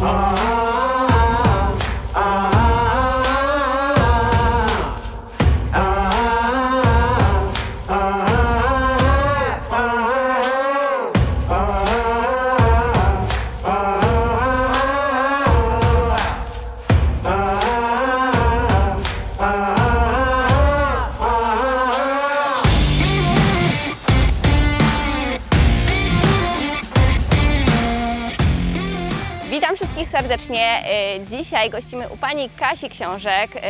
Witam serdecznie. Y, Dzisiaj gościmy u pani Kasi Książek, y,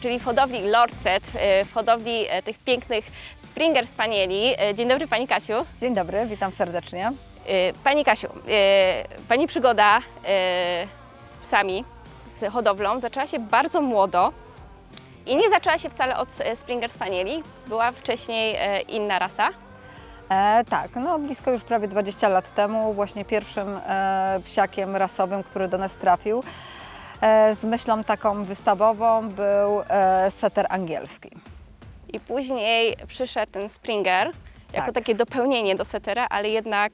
czyli w hodowli Lordset, y, w hodowli y, tych pięknych Springer Spanieli. Dzień dobry pani Kasiu. Dzień dobry, witam serdecznie. Pani Kasiu, pani przygoda z psami, z hodowlą zaczęła się bardzo młodo i nie zaczęła się wcale od y, Springer Spanieli. Była wcześniej y, inna rasa. E, tak, no blisko już prawie 20 lat temu właśnie pierwszym e, psiakiem rasowym, który do nas trafił e, z myślą taką wystawową był e, setter angielski. I później przyszedł ten Springer jako Tak. takie dopełnienie do setera, ale jednak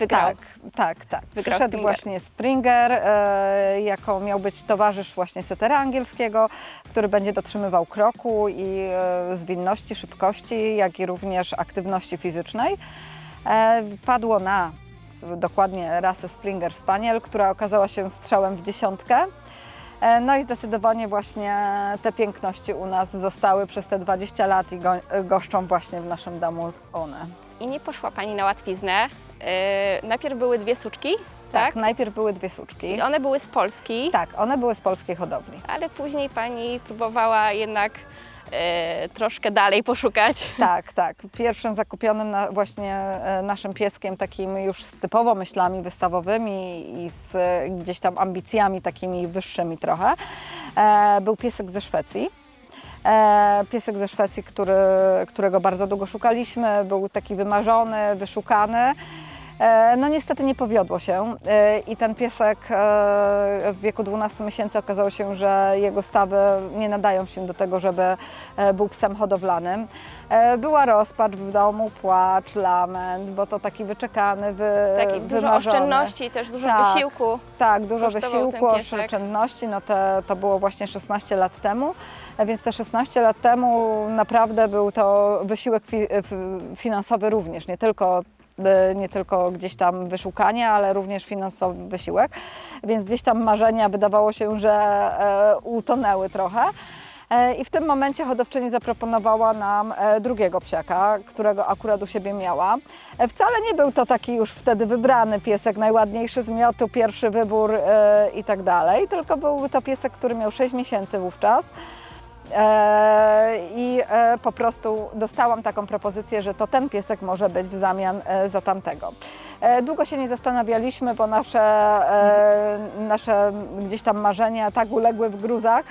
wygrał. Tak, tak, tak. Wygrał Przyszedł Springer. właśnie Springer, e, jako miał być towarzysz właśnie setera angielskiego, który będzie dotrzymywał kroku i e, zwinności, szybkości, jak i również aktywności fizycznej. E, padło na s- dokładnie rasę Springer Spaniel, która okazała się strzałem w dziesiątkę. E, No i zdecydowanie właśnie te piękności u nas zostały przez te 20 lat i go, goszczą właśnie w naszym domu one. I nie poszła Pani na łatwiznę. Yy, najpierw były dwie suczki, tak? najpierw były dwie suczki. I one były z Polski, Tak, one były z polskiej hodowli. ale później Pani próbowała jednak yy, troszkę dalej poszukać. Tak, tak. Pierwszym zakupionym na, właśnie e, naszym pieskiem, takim już z typowo myślami wystawowymi i z e, gdzieś tam ambicjami takimi wyższymi trochę, e, był piesek ze Szwecji. E, piesek ze Szwecji, który, którego bardzo długo szukaliśmy, był taki wymarzony, wyszukany. E, No niestety nie powiodło się E, i ten piesek e, w wieku 12 miesięcy okazało się, że jego stawy nie nadają się do tego, żeby był psem hodowlanym. Była rozpacz w domu, płacz, lament, bo to taki wyczekany, wy, Tak, i dużo wymarzony. oszczędności, też dużo Tak. wysiłku. Tak, dużo wysiłku, oszczędności, no te, to było właśnie 16 lat temu, więc te 16 lat temu naprawdę był to wysiłek finansowy również, nie tylko, nie tylko gdzieś tam wyszukanie, ale również finansowy wysiłek, więc gdzieś tam marzenia wydawało się, że e, utonęły trochę. E, I w tym momencie hodowczyni zaproponowała nam e, drugiego psiaka, którego akurat u siebie miała. Wcale nie był to taki już wtedy wybrany piesek, najładniejszy z miotu, pierwszy wybór i tak dalej, tylko był to piesek, który miał 6 miesięcy wówczas. I e, po prostu dostałam taką propozycję, że to ten piesek może być w zamian e, za tamtego. E, Długo się nie zastanawialiśmy, bo nasze, nasze gdzieś tam marzenia tak uległy w gruzach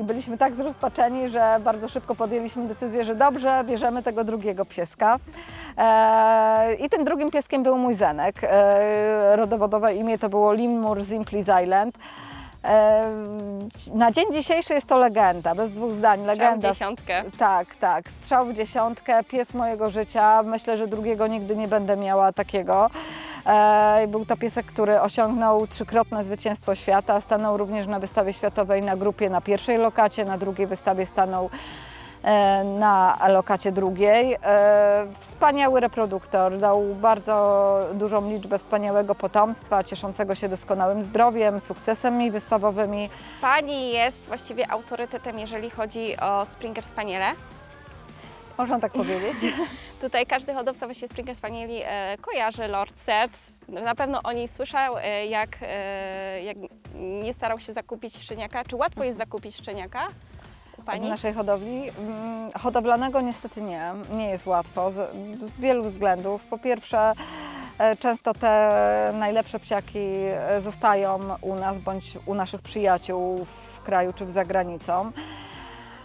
i byliśmy tak zrozpaczeni, że bardzo szybko podjęliśmy decyzję, że dobrze, bierzemy tego drugiego pieska. I tym drugim pieskiem był mój Zenek. Rodowodowe imię to było Limur Zimplis Island. Na dzień dzisiejszy jest to legenda, bez dwóch zdań. Strzał w Legenda. dziesiątkę. Tak, tak. Strzał w dziesiątkę, pies mojego życia. Myślę, że drugiego nigdy nie będę miała takiego. E, Był to piesek, który osiągnął trzykrotne zwycięstwo świata. Stanął również na wystawie światowej na grupie na pierwszej lokacie, na drugiej wystawie stanął na lokacie drugiej. E, Wspaniały reproduktor, dał bardzo dużą liczbę wspaniałego potomstwa, cieszącego się doskonałym zdrowiem, sukcesami wystawowymi. Pani jest właściwie autorytetem, jeżeli chodzi o Springer Spaniele. Można tak powiedzieć? Tutaj każdy hodowca właśnie Springer Spanieli e, kojarzy Lord Set. Na pewno o niej słyszał, e, jak, e, jak nie starał się zakupić szczeniaka. Czy łatwo jest zakupić szczeniaka u W Pani? naszej hodowli. Mm, Hodowlanego niestety nie, nie jest łatwo z, z wielu względów. Po pierwsze, e, często te najlepsze psiaki e, zostają u nas bądź u naszych przyjaciół w kraju czy za granicą.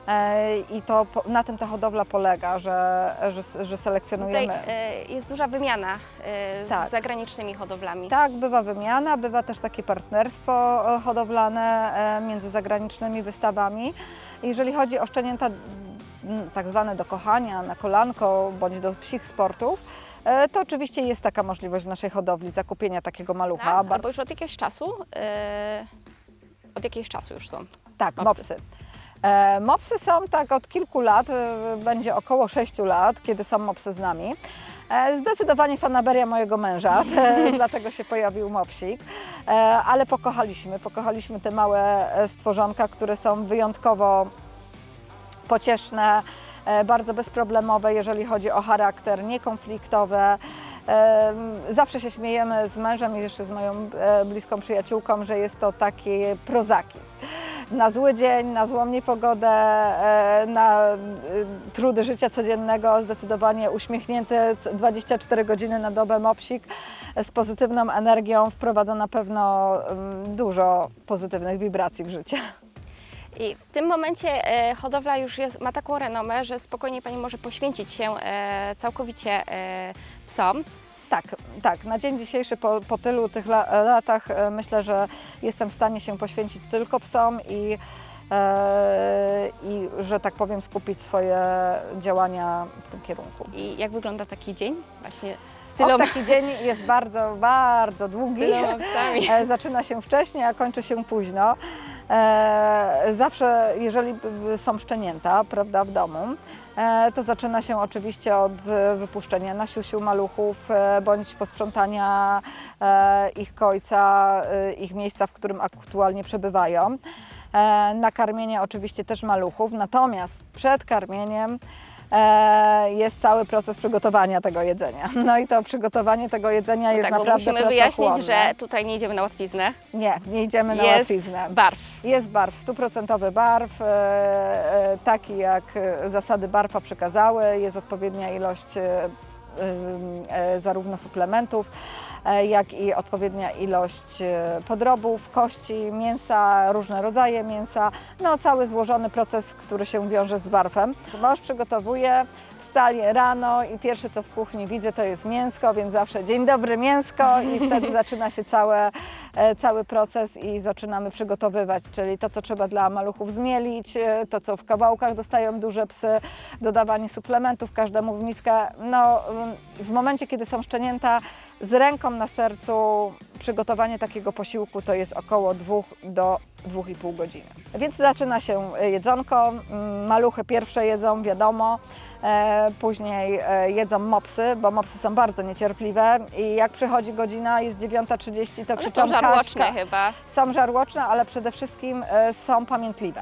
E, I to na tym ta hodowla polega, że, że, że Tutaj selekcjonujemy. e, jest duża wymiana e, Tak. z zagranicznymi hodowlami. Tak, bywa wymiana, bywa też takie partnerstwo hodowlane między zagranicznymi wystawami. Jeżeli chodzi o szczenięta m, tak zwane do kochania, na kolanko bądź do psich sportów, e, to oczywiście jest taka możliwość w naszej hodowli zakupienia takiego malucha. Tak? Bar- Albo już od jakiegoś czasu? e, od jakiegoś czasu już są. Tak, Mopsy. mopsy. E, mopsy są tak od kilku lat, e, będzie około 6 lat, kiedy są mopsy z nami. E, zdecydowanie fanaberia mojego męża, dlatego się pojawił mopsik. E, ale pokochaliśmy, pokochaliśmy te małe e, stworzonka, które są wyjątkowo pocieszne, e, bardzo bezproblemowe, jeżeli chodzi o charakter, niekonfliktowe. Zawsze się śmiejemy z mężem i jeszcze z moją bliską przyjaciółką, że jest to takie prozaki. Na zły dzień, na złą niepogodę, na trudy życia codziennego, zdecydowanie uśmiechnięty c- 24 godziny na dobę mopsik z pozytywną energią wprowadza na pewno mm, dużo pozytywnych wibracji w życie. I w tym momencie e, hodowla już jest, ma taką renomę, że spokojnie Pani może poświęcić się e, całkowicie e, psom. Tak, tak. Na dzień dzisiejszy po, po tylu tych la, latach e, myślę, że jestem w stanie się poświęcić tylko psom i, e, i że tak powiem skupić swoje działania w tym kierunku. I jak wygląda taki dzień? Właśnie tyloma, taki dzień jest bardzo, bardzo długi. E, Zaczyna się wcześnie, a kończy się późno. E, Zawsze, jeżeli są szczenięta, prawda, w domu, e, to zaczyna się oczywiście od wypuszczenia na siusiu maluchów, bądź posprzątania ich końca, e, ich miejsca, w którym aktualnie przebywają. Nakarmienie oczywiście też maluchów, natomiast przed karmieniem jest cały proces przygotowania tego jedzenia. No i to przygotowanie tego jedzenia jest tak, bo naprawdę musimy wyjaśnić, że tutaj nie idziemy na łatwiznę. Nie, nie idziemy na Jest łatwiznę. barw. Jest barw, stuprocentowy barw, e, e, taki jak e, zasady barwa przekazały. Jest odpowiednia ilość e, e, zarówno suplementów, e, jak i odpowiednia ilość e, podrobów, kości, mięsa, różne rodzaje mięsa. No cały złożony proces, który się wiąże z barwem. Mąż przygotowuje, wstaje rano i pierwsze co w kuchni widzę to jest mięsko, więc zawsze dzień dobry mięsko i wtedy zaczyna się całe, e, cały proces i zaczynamy przygotowywać, czyli to co trzeba dla maluchów zmielić, e, to co w kawałkach dostają duże psy, dodawanie suplementów każdemu w miskę. No mm, w momencie kiedy są szczenięta z ręką na sercu przygotowanie takiego posiłku to jest około 2 do 2,5 godziny. Więc zaczyna się e, jedzonko, maluchy pierwsze jedzą, wiadomo, e, później e, jedzą mopsy, bo mopsy są bardzo niecierpliwe i jak przychodzi godzina, jest 9.30, to One są żarłoczne chyba. Są żarłoczne, ale przede wszystkim są pamiętliwe.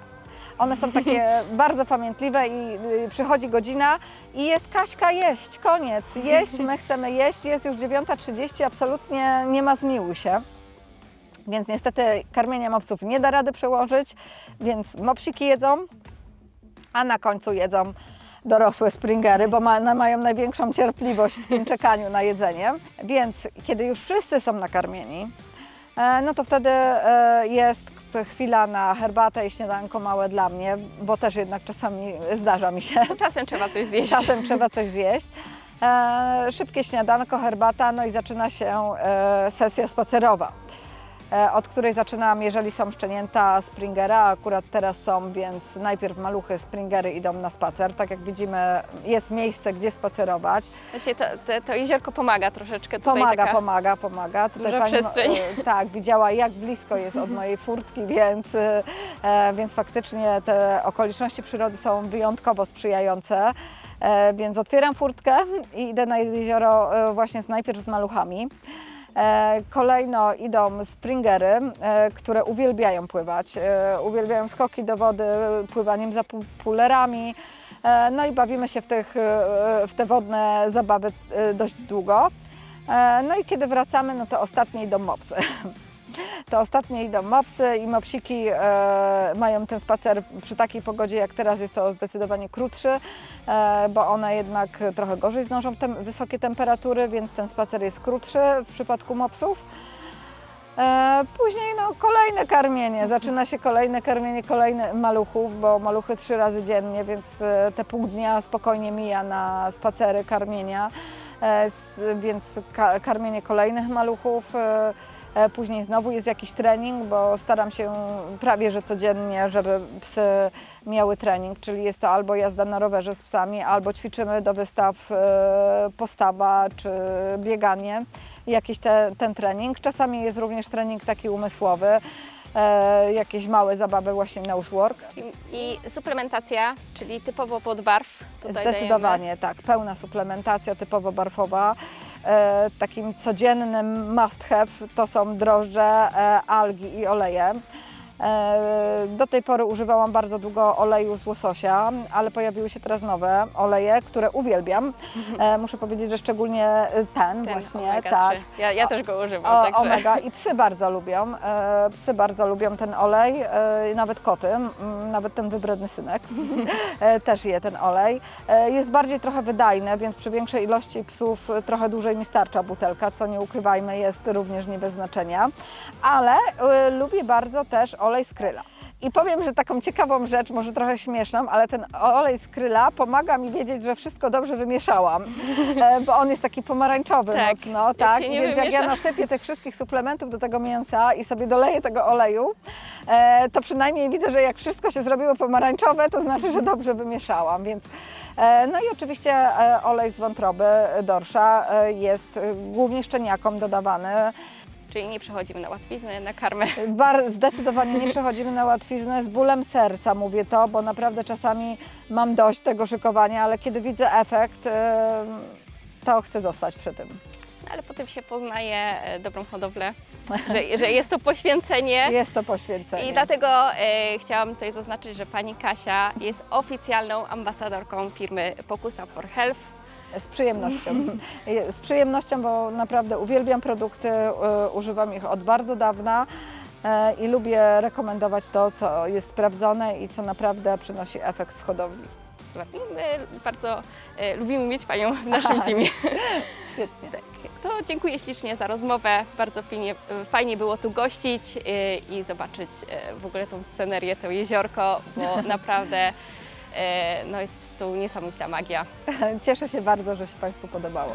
One są takie bardzo pamiętliwe i y, przychodzi godzina i jest Kaśka jeść, koniec, jeść, my chcemy jeść, jest już 9.30, absolutnie nie ma zmiłuj się. Więc niestety karmienia mopsów nie da rady przełożyć, więc mopsiki jedzą, a na końcu jedzą dorosłe springery, bo ma, mają największą cierpliwość w tym czekaniu na jedzenie. Więc kiedy już wszyscy są nakarmieni, e, no to wtedy e, jest chwila na herbatę i śniadanko małe dla mnie, bo też jednak czasami zdarza mi się. Czasem trzeba coś zjeść. Czasem trzeba coś zjeść. E, szybkie śniadanko, herbata, no i zaczyna się e, sesja spacerowa, od której zaczynam, jeżeli są szczenięta Springera, akurat teraz są, więc najpierw maluchy Springery idą na spacer. Tak jak widzimy, jest miejsce, gdzie spacerować. Właśnie to, to, to jeziorko pomaga troszeczkę tutaj Pomaga, taka... pomaga, pomaga. duża pani, przestrzeń. e, tak, widziała jak blisko jest od mojej furtki, więc, e, e, więc faktycznie te okoliczności przyrody są wyjątkowo sprzyjające. E, więc otwieram furtkę i idę na jezioro e, właśnie najpierw z maluchami. E, Kolejno idą springery, e, które uwielbiają pływać. E, Uwielbiają skoki do wody, pływaniem za pu- pulerami. No i bawimy się w, tych, w te wodne zabawy dość długo. No i kiedy wracamy, no to ostatnie idą mopsy. To ostatnie idą mopsy i mopsiki e, mają ten spacer przy takiej pogodzie jak teraz jest to zdecydowanie krótszy, e, bo one jednak trochę gorzej znoszą tem, wysokie temperatury, więc ten spacer jest krótszy w przypadku mopsów. E, Później no, kolejne karmienie, zaczyna się kolejne karmienie kolejnych maluchów, bo maluchy trzy razy dziennie, więc e, te pół dnia spokojnie mija na spacery karmienia, e, więc ka karmienie kolejnych maluchów. E, Później znowu jest jakiś trening, bo staram się prawie że codziennie, żeby psy miały trening, czyli jest to albo jazda na rowerze z psami, albo ćwiczymy do wystaw e, postawa czy bieganie, jakiś te, ten trening. Czasami jest również trening taki umysłowy, e, jakieś małe zabawy właśnie nosework. I, I suplementacja, czyli typowo podbarw. Tutaj Zdecydowanie tak, pełna suplementacja typowo barfowa. E, takim codziennym must have to są drożdże, e, algi i oleje. E, do tej pory używałam bardzo długo oleju z łososia, ale pojawiły się teraz nowe oleje, które uwielbiam. E, muszę powiedzieć, że szczególnie ten, Ten właśnie, tak. 3. Ja, ja też go używam, O, także omega i psy bardzo lubią. E, psy bardzo lubią ten olej, nawet koty, nawet ten wybredny synek też je ten olej. Jest bardziej trochę wydajny, więc przy większej ilości psów trochę dłużej mi starcza butelka, co nie ukrywajmy jest również nie bez znaczenia. Ale lubię bardzo też olej z kryla. I powiem, że taką ciekawą rzecz, może trochę śmieszną, ale ten olej z kryla pomaga mi wiedzieć, że wszystko dobrze wymieszałam, e, bo on jest taki pomarańczowy Tak, mocno, tak? Więc jak ja nasypię tych wszystkich suplementów do tego mięsa i sobie doleję tego oleju, e, to przynajmniej widzę, że jak wszystko się zrobiło pomarańczowe, to znaczy, że dobrze wymieszałam, więc e, no i oczywiście olej z wątroby dorsza jest głównie szczeniakom dodawany. Czyli nie przechodzimy na łatwiznę, na karmę. Bar, zdecydowanie nie przechodzimy na łatwiznę z bólem serca, mówię to, bo naprawdę czasami mam dość tego szykowania, ale kiedy widzę efekt, to chcę zostać przy tym. Ale potem się poznaje e, dobrą hodowlę, że, że jest to poświęcenie. Jest to poświęcenie. I dlatego e, chciałam tutaj zaznaczyć, że pani Kasia jest oficjalną ambasadorką firmy Pokusa for Health. Z przyjemnością. Z przyjemnością, bo naprawdę uwielbiam produkty, e, używam ich od bardzo dawna e, i lubię rekomendować to, co jest sprawdzone i co naprawdę przynosi efekt w hodowli. My bardzo e, lubimy mieć Panią w naszym teamie. Świetnie. Tak. To dziękuję ślicznie za rozmowę. Bardzo fajnie, fajnie było tu gościć e, i zobaczyć w ogóle tą scenerię, to jeziorko, bo naprawdę no jest tu niesamowita magia. Cieszę się bardzo, że się Państwu podobało.